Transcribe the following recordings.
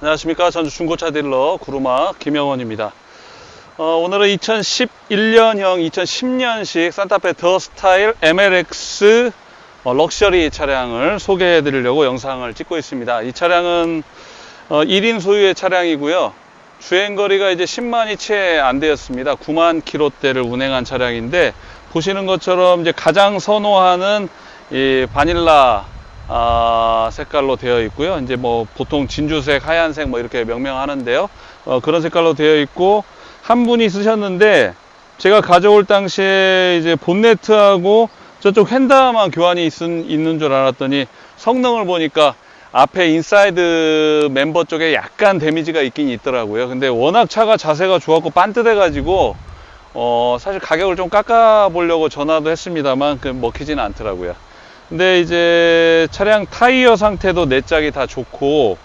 안녕하십니까. 전주 중고차 딜러 구루마 김영원입니다. 어, 오늘은 2011년형 2010년식 산타페 더 스타일 MLX 어, 럭셔리 차량을 소개해 드리려고 영상을 찍고 있습니다. 이 차량은 어, 1인 소유의 차량이고요. 주행거리가 이제 10만이 채 안 되었습니다. 9만 킬로대를 운행한 차량인데 보시는 것처럼 이제 가장 선호하는 이 바닐라 아, 색깔로 되어 있고요. 이제 뭐 보통 진주색, 하얀색 뭐 이렇게 명명하는데요. 어, 그런 색깔로 되어 있고 한 분이 쓰셨는데 제가 가져올 당시에 이제 본네트하고 저쪽 휀다만 교환이 있, 있는 줄 알았더니 성능을 보니까 앞에 인사이드 멤버 쪽에 약간 데미지가 있긴 있더라고요. 근데 워낙 차가 자세가 좋았고 반듯해 가지고 어, 사실 가격을 좀 깎아 보려고 전화도 했습니다만 그 먹히지는 않더라고요. 근데 이제 차량 타이어 상태도 내 짝이 다 좋고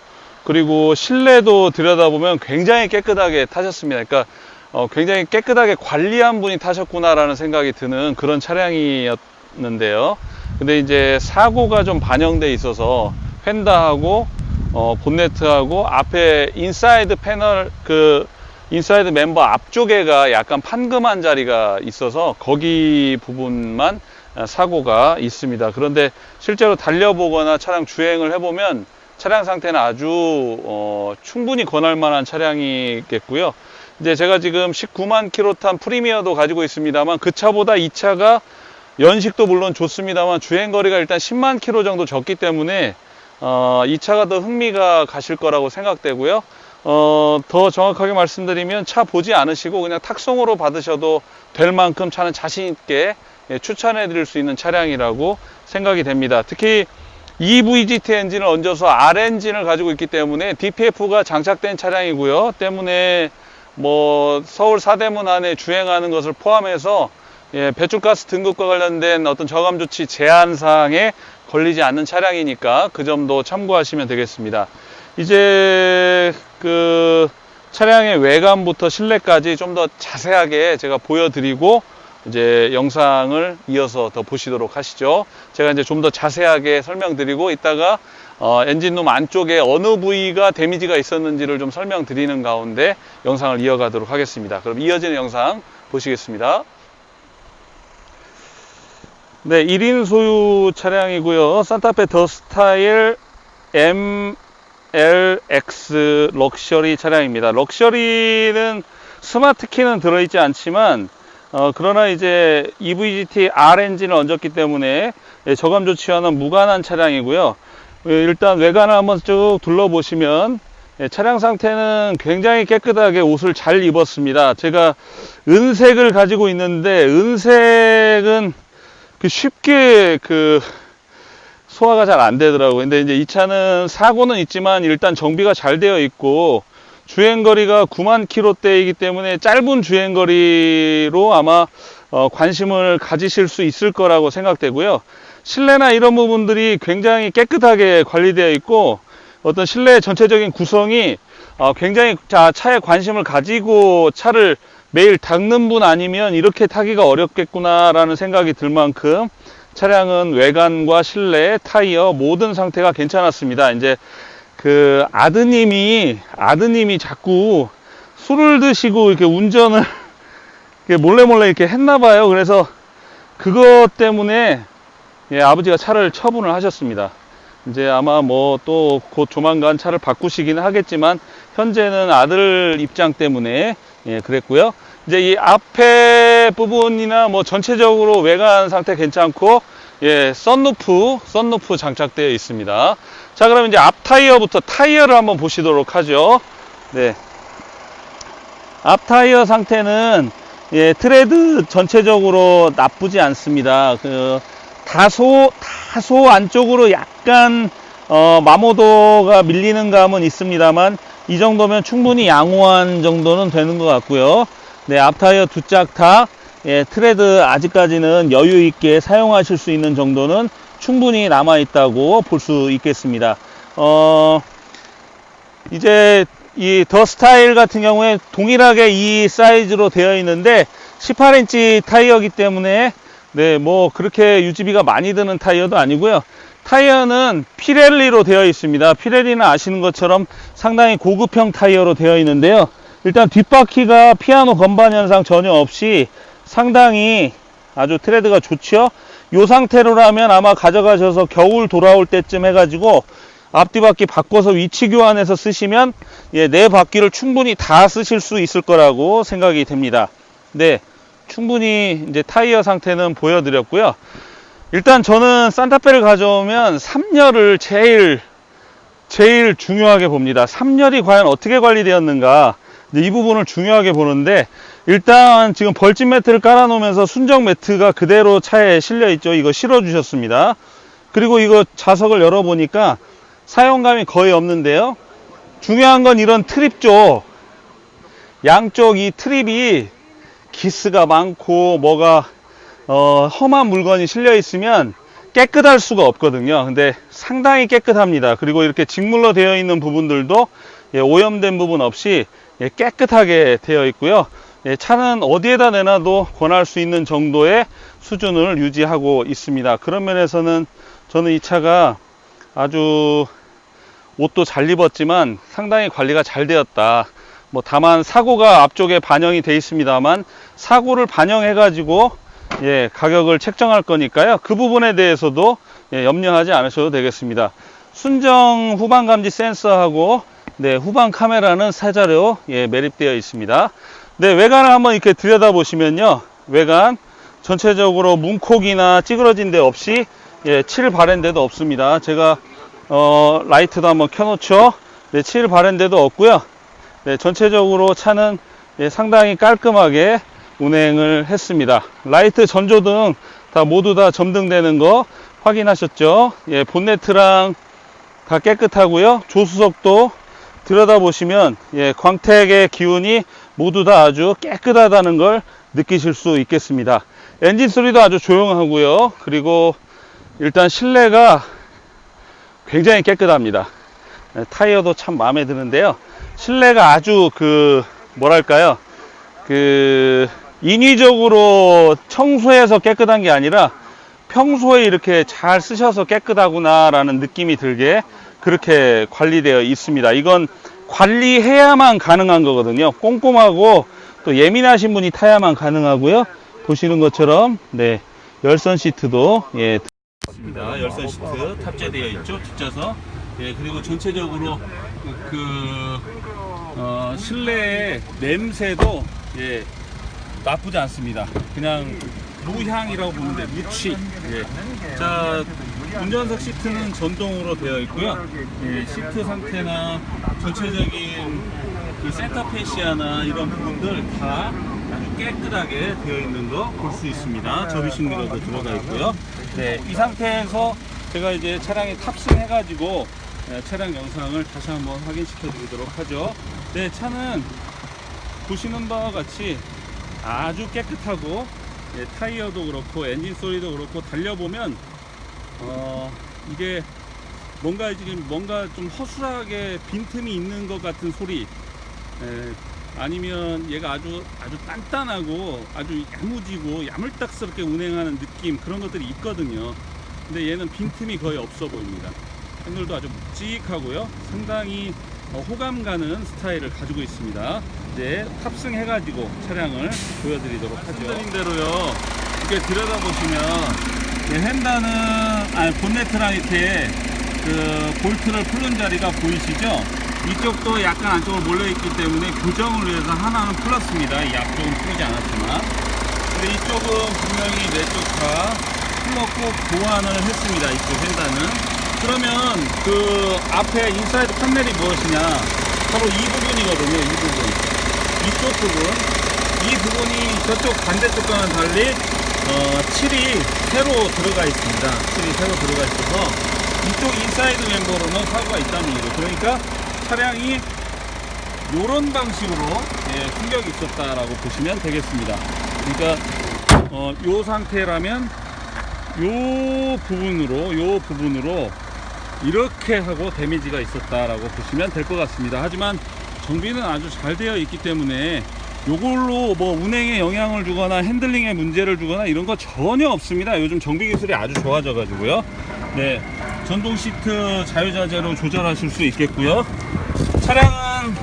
그리고 실내도 들여다보면 굉장히 깨끗하게 타셨습니다. 그러니까 어, 굉장히 깨끗하게 관리한 분이 타셨구나라는 생각이 드는 그런 차량이었는데요. 근데 이제 사고가 좀 반영돼 있어서 펜다하고 어, 본네트하고 앞에 인사이드 패널 그 인사이드 멤버 앞쪽에가 약간 판금한 자리가 있어서 거기 부분만 사고가 있습니다. 그런데 실제로 달려보거나 차량 주행을 해보면 차량 상태는 아주 어, 충분히 권할 만한 차량이겠고요. 이제 제가 지금 19만 킬로 탄 프리미어도 가지고 있습니다만 그 차보다 이 차가 연식도 물론 좋습니다만 주행 거리가 일단 10만 킬로 정도 적기 때문에 어, 이 차가 더 흥미가 가실 거라고 생각되고요. 어, 더 정확하게 말씀드리면 차 보지 않으시고 그냥 탁송으로 받으셔도 될 만큼 차는 자신 있게 예, 추천해 드릴 수 있는 차량이라고 생각이 됩니다. 특히 EVGT 엔진을 얹어서 R 엔진을 가지고 있기 때문에 DPF가 장착된 차량이고요. 때문에 뭐 서울 사대문 안에 주행하는 것을 포함해서 예, 배출가스 등급과 관련된 어떤 저감 조치 제한 사항에 걸리지 않는 차량이니까 그 점도 참고하시면 되겠습니다. 이제 그 차량의 외관부터 실내까지 좀 더 자세하게 제가 보여드리고 이제 영상을 이어서 더 보시도록 하시죠. 제가 이제 좀 더 자세하게 설명드리고 이따가 어, 엔진룸 안쪽에 어느 부위가 데미지가 있었는지를 좀 설명드리는 가운데 영상을 이어가도록 하겠습니다. 그럼 이어지는 영상 보시겠습니다. 네, 1인 소유 차량이고요. 산타페 더 스타일 MLX 럭셔리 차량입니다. 럭셔리는 스마트 키는 들어있지 않지만 어, 그러나 이제 EVGT R 엔진을 얹었기 때문에 예, 저감 조치와는 무관한 차량이고요. 예, 일단 외관을 한번 쭉 둘러보시면 예, 차량 상태는 굉장히 깨끗하게 옷을 잘 입었습니다. 제가 은색을 가지고 있는데 은색은 그 쉽게 그 소화가 잘 안 되더라고요. 근데 이제 이 차는 사고는 있지만 일단 정비가 잘 되어 있고 주행거리가 9만 킬로대이기 때문에 짧은 주행거리로 아마 어, 관심을 가지실 수 있을 거라고 생각되고요. 실내나 이런 부분들이 굉장히 깨끗하게 관리되어 있고 어떤 실내 전체적인 구성이 어, 굉장히 자, 차에 관심을 가지고 차를 매일 닦는 분 아니면 이렇게 타기가 어렵겠구나라는 생각이 들 만큼 차량은 외관과 실내, 타이어 모든 상태가 괜찮았습니다. 이제 그 아드님이 아드님이 자꾸 술을 드시고 이렇게 운전을 이렇게 몰래 몰래 이렇게 했나 봐요. 그래서 그것 때문에 예, 아버지가 차를 처분을 하셨습니다. 이제 아마 뭐 또 곧 조만간 차를 바꾸시기는 하겠지만 현재는 아들 입장 때문에 예, 그랬고요. 이제 이 앞에 부분이나 뭐 전체적으로 외관 상태 괜찮고 예, 썬루프, 썬루프 장착되어 있습니다. 자, 그럼 이제 앞 타이어부터 타이어를 한번 보시도록 하죠. 네. 앞 타이어 상태는 예, 트레드 전체적으로 나쁘지 않습니다. 그 다소 다소 안쪽으로 약간 어, 마모도가 밀리는 감은 있습니다만 이 정도면 충분히 양호한 정도는 되는 것 같고요. 네, 앞 타이어 두 짝 다 예, 트레드 아직까지는 여유 있게 사용하실 수 있는 정도는 충분히 남아 있다고 볼 수 있겠습니다. 어, 이제 이 더 스타일 같은 경우에 동일하게 이 사이즈로 되어 있는데 18인치 타이어이기 때문에 네, 뭐 그렇게 유지비가 많이 드는 타이어도 아니고요. 타이어는 피렐리로 되어 있습니다. 피렐리는 아시는 것처럼 상당히 고급형 타이어로 되어 있는데요. 일단 뒷바퀴가 피아노 건반 현상 전혀 없이 상당히 아주 트레드가 좋죠. 이 상태로라면 아마 가져가셔서 겨울 돌아올 때쯤 해가지고 앞뒤 바퀴 바꿔서 위치 교환해서 쓰시면 예, 네 바퀴를 충분히 다 쓰실 수 있을 거라고 생각이 됩니다. 네, 충분히 이제 타이어 상태는 보여드렸고요. 일단 저는 산타페를 가져오면 3열을 제일 제일 중요하게 봅니다. 3열이 과연 어떻게 관리되었는가 이 부분을 중요하게 보는데 일단 지금 벌집 매트를 깔아 놓으면서 순정 매트가 그대로 차에 실려 있죠. 이거 실어 주셨습니다. 그리고 이거 자석을 열어 보니까 사용감이 거의 없는데요. 중요한 건 이런 트립 쪽 양쪽 이 트립이 기스가 많고 뭐가 어, 험한 물건이 실려 있으면 깨끗할 수가 없거든요. 근데 상당히 깨끗합니다. 그리고 이렇게 직물로 되어 있는 부분들도 예, 오염된 부분 없이 예, 깨끗하게 되어 있고요. 예, 차는 어디에다 내놔도 권할 수 있는 정도의 수준을 유지하고 있습니다. 그런 면에서는 저는 이 차가 아주 옷도 잘 입었지만 상당히 관리가 잘 되었다. 뭐 다만 사고가 앞쪽에 반영이 돼 있습니다만 사고를 반영해 가지고 예, 가격을 책정할 거니까요. 그 부분에 대해서도 예, 염려하지 않으셔도 되겠습니다. 순정 후방 감지 센서하고 네, 후방 카메라는 사자료 예, 매립되어 있습니다. 네, 외관을 한번 이렇게 들여다보시면요. 외관 전체적으로 문콕이나 찌그러진 데 없이 예, 칠 바른 데도 없습니다. 제가 어, 라이트도 한번 켜놓죠. 네, 칠 바른 데도 없고요. 네, 전체적으로 차는 예, 상당히 깔끔하게 운행을 했습니다. 라이트 전조등 다 모두 다 점등되는 거 확인하셨죠? 예, 본네트랑 다 깨끗하고요. 조수석도 들여다보시면 예, 광택의 기운이 모두 다 아주 깨끗하다는 걸 느끼실 수 있겠습니다. 엔진 소리도 아주 조용하고요. 그리고 일단 실내가 굉장히 깨끗합니다. 예, 타이어도 참 마음에 드는데요. 실내가 아주 그 뭐랄까요? 그 인위적으로 청소해서 깨끗한 게 아니라 평소에 이렇게 잘 쓰셔서 깨끗하구나라는 느낌이 들게 그렇게 관리되어 있습니다. 이건 관리해야만 가능한 거거든요. 꼼꼼하고 또 예민하신 분이 타야만 가능하고요. 보시는 것처럼 네 열선 시트도 예 있습니다. 열선 시트 탑재되어 있죠. 뒷좌석. 예 그리고 전체적으로 그, 그 어, 실내의 냄새도 예 나쁘지 않습니다. 그냥 무향이라고 돼. 무취. 예. 자, 운전석 시트는 전동으로 되어 있고요. 예, 시트 상태나 전체적인 그 센터페시아나 이런 부분들 다 아주 깨끗하게 되어 있는 거 볼 수 있습니다. 접이식 미러도 들어가 있고요. 네, 이 상태에서 제가 이제 차량에 탑승해가지고 예, 차량 영상을 다시 한번 확인시켜 드리도록 하죠. 네, 차는 보시는 바와 같이 아주 깨끗하고 예, 타이어도 그렇고 엔진 소리도 그렇고 달려보면 어, 이게 뭔가 지금 뭔가 좀 허술하게 빈틈이 있는 것 같은 소리 예, 아니면 얘가 아주 아주 단단하고 아주 야무지고 야물딱스럽게 운행하는 느낌 그런 것들이 있거든요 근데 얘는 빈틈이 거의 없어 보입니다 핸들도 아주 묵직하고요 상당히 어, 호감 가는 스타일을 가지고 있습니다. 이제 탑승해 가지고 차량을 보여드리도록 하죠. 말씀드린 대로요. 이렇게 들여다보시면 이 휀다는 아니 본네트랑 이렇게 그 볼트를 풀는 자리가 보이시죠? 이쪽도 약간 안쪽으로 몰려있기 때문에 교정을 위해서 하나는 풀었습니다. 이 앞쪽은 풀지 않았지만. 근데 이쪽은 분명히 내쪽 다 풀었고 보완을 했습니다. 이쪽 휀다는. 그러면 그 앞에 인사이드 판넬이 무엇이냐 바로 이 부분이거든요 이 부분 이쪽 부분 이 부분이 저쪽 반대쪽과는 달리 어, 칠이 새로 들어가 있습니다. 칠이 새로 들어가 있어서 이쪽 인사이드 멤버로는 사고가 있다는 얘기죠. 그러니까 차량이 이런 방식으로 예, 충격이 있었다라고 보시면 되겠습니다. 그러니까 어, 요 상태라면 요 부분으로 요 부분으로 이렇게 하고 데미지가 있었다라고 보시면 될 것 같습니다. 하지만 정비는 아주 잘 되어 있기 때문에 요걸로 뭐 운행에 영향을 주거나 핸들링에 문제를 주거나 이런 거 전혀 없습니다. 요즘 정비 기술이 아주 좋아져 가지고요. 네. 전동 시트 자유자재로 조절하실 수 있겠고요. 차량은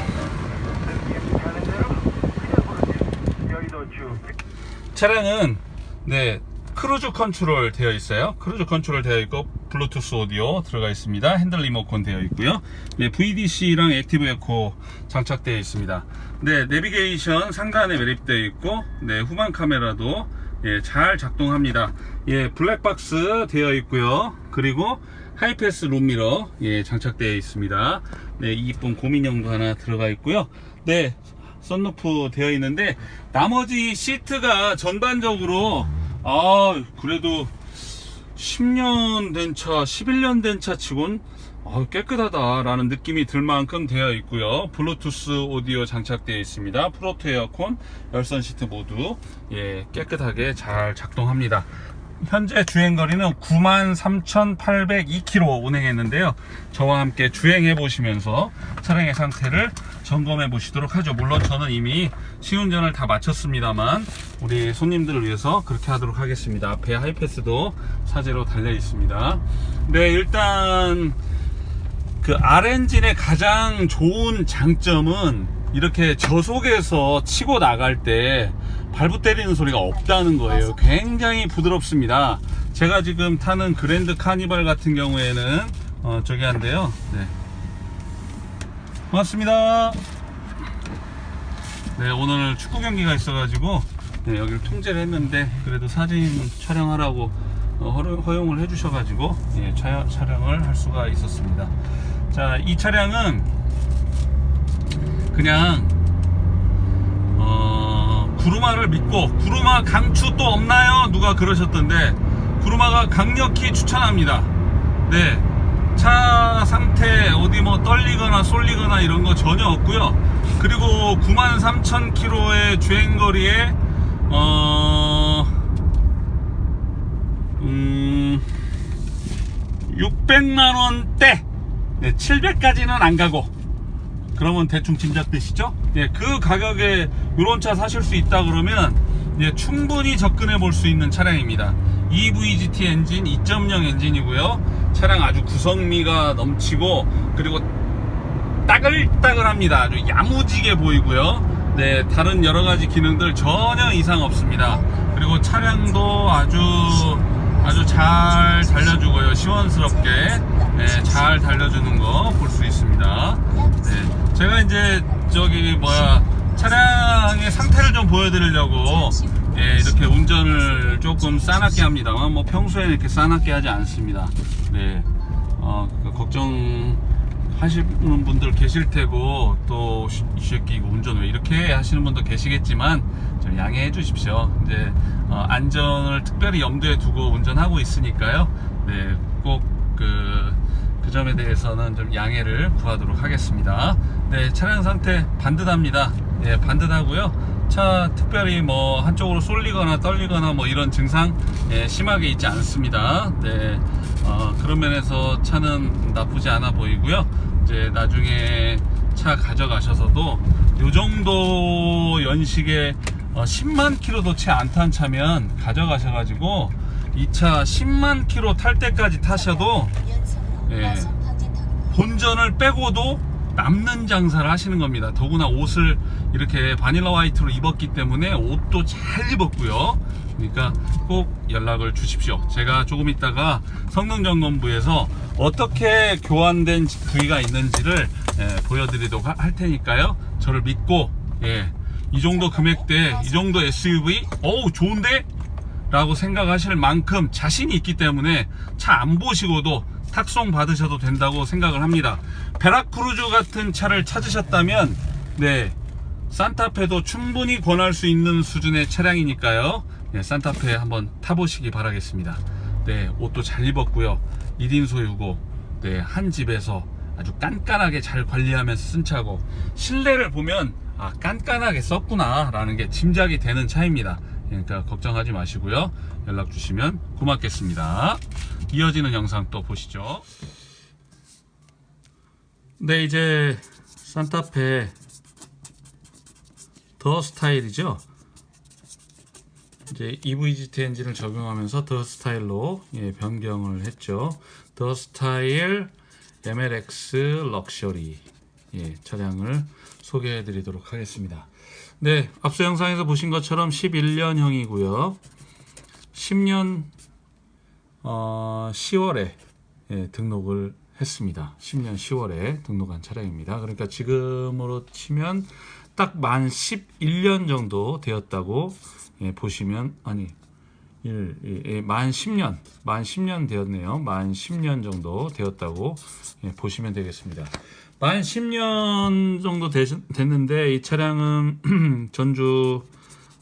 차량은 네 크루즈 컨트롤 되어 있어요. 크루즈 컨트롤 되어 있고 블루투스 오디오 들어가 있습니다. 핸들 리모컨 되어 있고요. 네, VDC랑 액티브 에코 장착되어 있습니다. 네, 내비게이션 상단에 매립되어 있고 네, 후방 카메라도 예, 잘 작동합니다. 예, 블랙박스 되어 있고요. 그리고 하이패스 룸미러 예, 장착되어 있습니다. 네, 이쁜 고민형도 하나 들어가 있고요. 네, 썬루프 되어 있는데 나머지 시트가 전반적으로 아 그래도 10년 된 차, 11년 된 차 치곤 아, 깨끗하다라는 느낌이 들 만큼 되어 있고요. 블루투스 오디오 장착되어 있습니다. 프로토 에어컨, 열선 시트 모두 예, 깨끗하게 잘 작동합니다. 현재 주행거리는 93,802km 운행했는데요. 저와 함께 주행해 보시면서 차량의 상태를 점검해 보시도록 하죠. 물론 저는 이미 시운전을 다 마쳤습니다만 우리 손님들을 위해서 그렇게 하도록 하겠습니다. 앞에 하이패스도 사제로 달려 있습니다. 네, 일단 그 R엔진의 가장 좋은 장점은 이렇게 저속에서 치고 나갈 때 발부 때리는 소리가 없다는 거예요. 굉장히 부드럽습니다. 제가 지금 타는 그랜드 카니발 같은 경우에는 어, 저기 한데요. 네. 고맙습니다. 네, 오늘 축구 경기가 있어 가지고 네, 여기를 통제를 했는데 그래도 사진 촬영하라고 어, 허- 허용을 해주셔 가지고 예, 차, 촬영을 할 수가 있었습니다. 자, 이 차량은 그냥 어, 구루마를 믿고 구루마 강추 또 없나요? 누가 그러셨던데 구루마가 강력히 추천합니다. 네. 차 상태 어디 뭐 떨리거나 쏠리거나 이런 거 전혀 없고요. 그리고 93,000km의 주행거리에 어 음, 600만 원대 네, 700까지는 안 가고 그러면 대충 짐작되시죠? 예, 그 가격에 이런 차 사실 수 있다 그러면 예, 충분히 접근해 볼 수 있는 차량입니다. EVGT 엔진 2.0 엔진이고요. 차량 아주 구성미가 넘치고 그리고 따글따글합니다. 아주 야무지게 보이고요. 네, 다른 여러 가지 기능들 전혀 이상 없습니다. 그리고 차량도 아주 아주 잘 달려주고요. 시원스럽게 네, 잘 달려주는 거 볼 수 있습니다. 이제 저기 뭐야 차량의 상태를 좀 보여드리려고 예, 이렇게 운전을 조금 싸납게 합니다만 뭐 평소에 이렇게 싸납게 하지 않습니다. 네, 어, 그 걱정 하시는 분들 계실 테고 또 이거 운전 왜 이렇게 하시는 분도 계시겠지만 좀 양해해 주십시오. 이제 어, 안전을 특별히 염두에 두고 운전하고 있으니까요. 네, 꼭그 그 점에 대해서는 좀 양해를 구하도록 하겠습니다. 네, 차량 상태 반듯합니다. 네, 반듯하고요. 차 특별히 뭐 한쪽으로 쏠리거나 떨리거나 뭐 이런 증상 예, 심하게 있지 않습니다. 네, 어, 그런 면에서 차는 나쁘지 않아 보이고요. 이제 나중에 차 가져가셔서도 요 정도 연식에 어, 10만 킬로도 채 안 탄 차면 가져가셔가지고 이 차 10만 킬로 탈 때까지 타셔도 예, 본전을 빼고도 남는 장사를 하시는 겁니다. 더구나 옷을 이렇게 바닐라 화이트로 입었기 때문에 옷도 잘 입었고요. 그러니까 꼭 연락을 주십시오. 제가 조금 있다가 성능점검부에서 어떻게 교환된 부위가 있는지를 예, 보여드리도록 하- 할 테니까요. 저를 믿고 예, 이 정도 금액대, 이 정도 SUV, 어우 좋은데? 라고 생각하실 만큼 자신이 있기 때문에 차 안 보시고도 탁송 받으셔도 된다고 생각을 합니다. 베라크루즈 같은 차를 찾으셨다면 네 산타페도 충분히 권할 수 있는 수준의 차량이니까요. 네, 산타페 한번 타보시기 바라겠습니다. 네 옷도 잘 입었고요. 1인 소유고 네, 한 집에서 아주 깐깐하게 잘 관리하면서 쓴 차고 실내를 보면 아 깐깐하게 썼구나 라는 게 짐작이 되는 차입니다. 그러니까 걱정하지 마시고요. 연락 주시면 고맙겠습니다. 이어지는 영상 또 보시죠. 네, 이제 산타페 더 스타일이죠. 이제 EVGT 엔진을 적용하면서 더 스타일로 예, 변경을 했죠. 더 스타일 MLX 럭셔리 예, 차량을 소개해 드리도록 하겠습니다. 네, 앞서 영상에서 보신 것처럼 11년형이고요. 10년 어, 10월에 예, 등록을 했습니다. 10년 10월에 등록한 차량입니다. 그러니까 지금으로 치면 딱 만 11년 정도 되었다고 예, 보시면 아니 일, 예, 예, 만 10년 만 10년 되었네요. 만 10년 정도 되었다고 예, 보시면 되겠습니다. 만 10년 정도 되, 됐는데 이 차량은 전주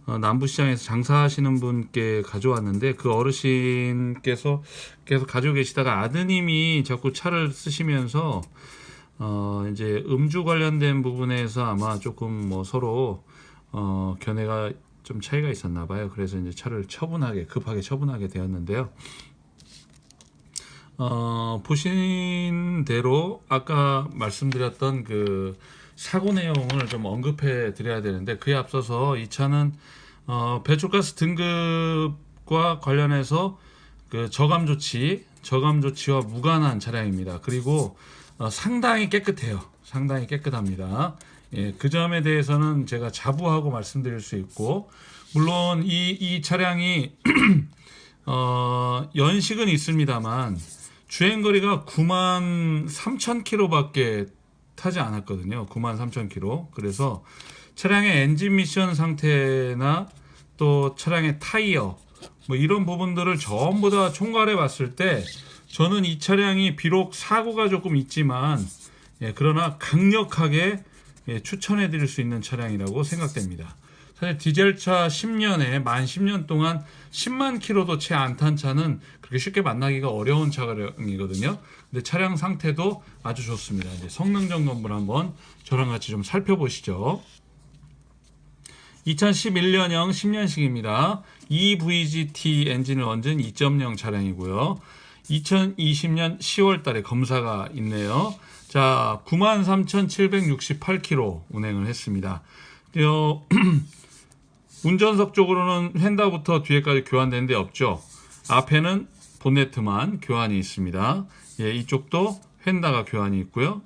어, 남부시장에서 장사하시는 분께 가져왔는데 그 어르신께서 계속 가지고 계시다가 아드님이 자꾸 차를 쓰시면서 어 이제 음주 관련된 부분에서 아마 조금 뭐 서로 어 견해가 좀 차이가 있었나 봐요. 그래서 이제 차를 처분하게 급하게 처분하게 되었는데요. 어 보신 대로 아까 말씀드렸던 그 사고 내용을 좀 언급해 드려야 되는데 그에 앞서서 이 차는 어, 배출가스 등급과 관련해서 그 저감 조치, 저감 조치와 무관한 차량입니다. 그리고 어, 상당히 깨끗해요. 상당히 깨끗합니다. 예, 그 점에 대해서는 제가 자부하고 말씀드릴 수 있고 물론 이, 이 차량이 어, 연식은 있습니다만 주행거리가 9만 3천 킬로밖에 타지 않았거든요. 9만 3천 킬로. 그래서 차량의 엔진 미션 상태나 또 차량의 타이어 뭐 이런 부분들을 전부 다 총괄해 봤을 때 저는 이 차량이 비록 사고가 조금 있지만 예, 그러나 강력하게 예, 추천해 드릴 수 있는 차량이라고 생각됩니다. 사실 디젤차 10년에 만 10년 동안 10만 킬로도 채 안 탄 차는 그렇게 쉽게 만나기가 어려운 차량이거든요. 근데 차량 상태도 아주 좋습니다. 이제 성능 점검을 한번 저랑 같이 좀 살펴보시죠. 2011년형 10년식입니다. EVGT 엔진을 얹은 2.0 차량이고요. 2020년 10월 달에 검사가 있네요. 자, 93,768km 운행을 했습니다. 어, 운전석 쪽으로는 휀다부터 뒤에까지 교환된 데 없죠. 앞에는 본네트만 교환이 있습니다. 예, 이쪽도 휀다가 교환이 있고요.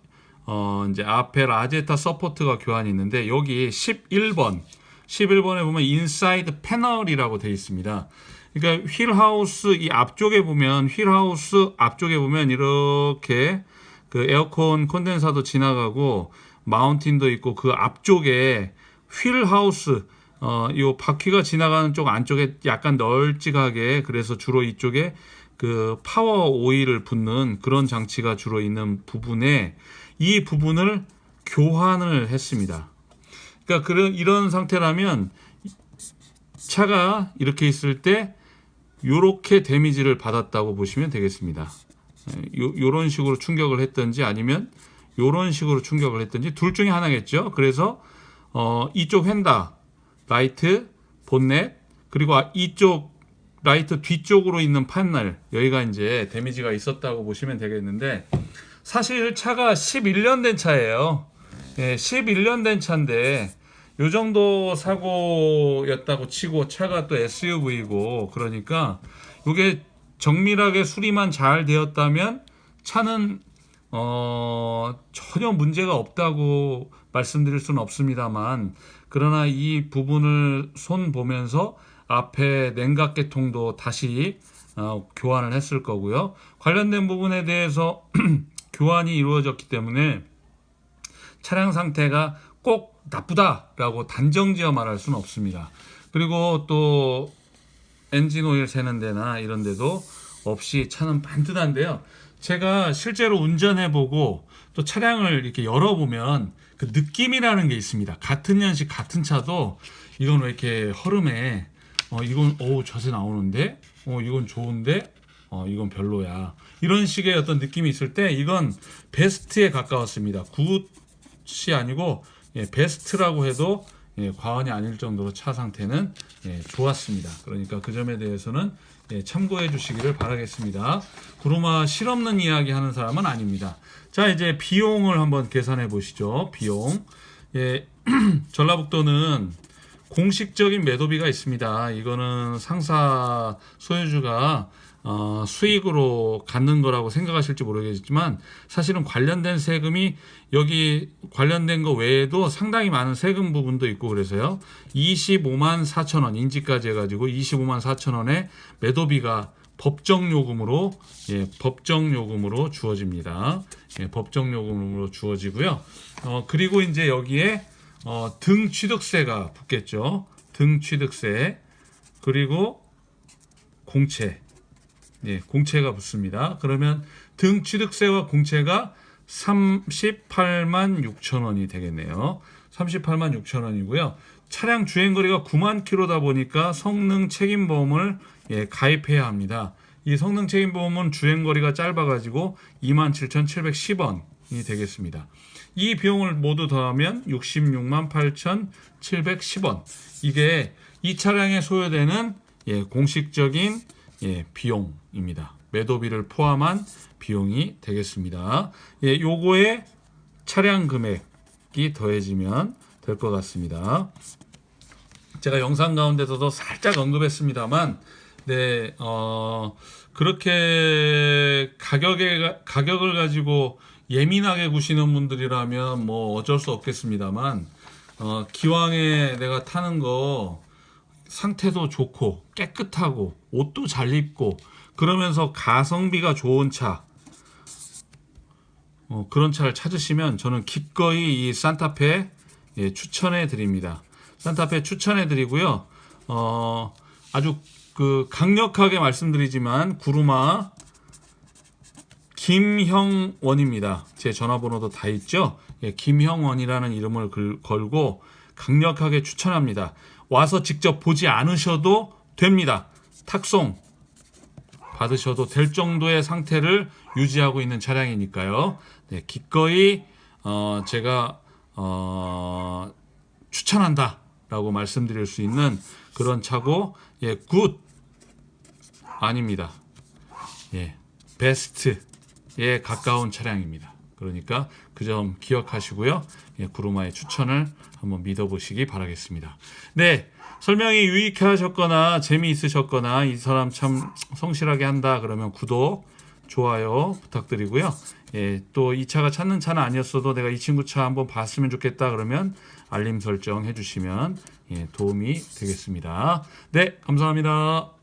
어, 이제 앞에 라제타 서포트가 교환이 있는데 여기 11번 11번에 보면 인사이드 패널이라고 되어 있습니다. 그러니까 휠하우스 이 앞쪽에 보면 휠하우스 앞쪽에 보면 이렇게 그 에어컨 콘덴사도 지나가고 마운틴도 있고 그 앞쪽에 휠하우스 어, 요 바퀴가 지나가는 쪽 안쪽에 약간 널찍하게 그래서 주로 이쪽에 그 파워 오일을 붓는 그런 장치가 주로 있는 부분에 이 부분을 교환을 했습니다. 그러니까 그런 이런 상태라면 차가 이렇게 있을 때 요렇게 데미지를 받았다고 보시면 되겠습니다. 요런 식으로 충격을 했든지 아니면 요런 식으로 충격을 했든지 둘 중에 하나겠죠. 그래서 어, 이쪽 휀다, 라이트, 본넷, 그리고 아, 이쪽 라이트 뒤쪽으로 있는 판넬 여기가 이제 데미지가 있었다고 보시면 되겠는데 사실 차가 11년 된 차예요. 예, 11년 된 차인데 요 정도 사고였다고 치고 차가 또 SUV고 그러니까 이게 정밀하게 수리만 잘 되었다면 차는 어, 전혀 문제가 없다고 말씀드릴 수는 없습니다만 그러나 이 부분을 손 보면서 앞에 냉각계통도 다시 어, 교환을 했을 거고요. 관련된 부분에 대해서 교환이 이루어졌기 때문에 차량 상태가 꼭 나쁘다라고 단정지어 말할 수는 없습니다. 그리고 또 엔진 오일 새는 데나 이런 데도 없이 차는 반듯한데요. 제가 실제로 운전해 보고 또 차량을 이렇게 열어보면 그 느낌이라는 게 있습니다. 같은 연식 같은 차도 이건 왜 이렇게 허름해? 어 이건 오 자세 나오는데, 어 이건 좋은데, 어 이건 별로야. 이런 식의 어떤 느낌이 있을 때 이건 베스트에 가까웠습니다. 굿이 아니고 예, 베스트라고 해도 예, 과언이 아닐 정도로 차 상태는 예, 좋았습니다. 그러니까 그 점에 대해서는 예, 참고해 주시기를 바라겠습니다. 구루마 실없는 이야기 하는 사람은 아닙니다. 자, 이제 비용을 한번 계산해 보시죠. 비용. 예, 전라북도는 공식적인 매도비가 있습니다. 이거는 상사 소유주가 어, 수익으로 갖는 거라고 생각하실지 모르겠지만 사실은 관련된 세금이 여기 관련된 거 외에도 상당히 많은 세금 부분도 있고 그래서요. 25만 4천 원 인지까지 해가지고 25만 4천 원의 매도비가 법정 요금으로 예, 법정 요금으로 주어집니다. 예, 법정 요금으로 주어지고요. 어, 그리고 이제 여기에 어, 등 취득세가 붙겠죠. 등 취득세 그리고 공채 예, 공채가 붙습니다. 그러면 등 취득세와 공채가 38만 6천 원이 되겠네요. 38만 6천 원이고요. 차량 주행 거리가 9만 킬로다 보니까 성능 책임 보험을 예, 가입해야 합니다. 이 성능 책임 보험은 주행 거리가 짧아 가지고 27,710원이 되겠습니다. 이 비용을 모두 더하면 66만 8,710원. 이게 이 차량에 소요되는 예, 공식적인 예, 비용입니다. 매도비를 포함한 비용이 되겠습니다. 예, 요거에 차량 금액이 더해지면 될 것 같습니다. 제가 영상 가운데서도 살짝 언급했습니다만, 네, 어, 그렇게 가격에, 가격을 가지고 예민하게 구시는 분들이라면 뭐 어쩔 수 없겠습니다만, 어, 기왕에 내가 타는 거 상태도 좋고 깨끗하고 옷도 잘 입고 그러면서 가성비가 좋은 차 어, 그런 차를 찾으시면 저는 기꺼이 이 산타페 예, 추천해 드립니다. 산타페 추천해 드리고요. 어, 아주 그 강력하게 말씀드리지만 구루마 김형원입니다. 제 전화번호도 다 있죠. 예, 김형원이라는 이름을 글- 걸고 강력하게 추천합니다. 와서 직접 보지 않으셔도 됩니다. 탁송 받으셔도 될 정도의 상태를 유지하고 있는 차량이니까요. 네, 기꺼이 어, 제가 어, 추천한다라고 말씀드릴 수 있는 그런 차고 예, 굿 아닙니다. 예, 베스트에 가까운 차량입니다. 그러니까 그 점 기억하시고요. 예, 구루마의 추천을 한번 믿어보시기 바라겠습니다. 네, 설명이 유익하셨거나 재미있으셨거나 이 사람 참 성실하게 한다 그러면 구독, 좋아요 부탁드리고요. 예, 또 이 차가 찾는 차는 아니었어도 내가 이 친구 차 한번 봤으면 좋겠다 그러면 알림 설정 해주시면 예, 도움이 되겠습니다. 네, 감사합니다.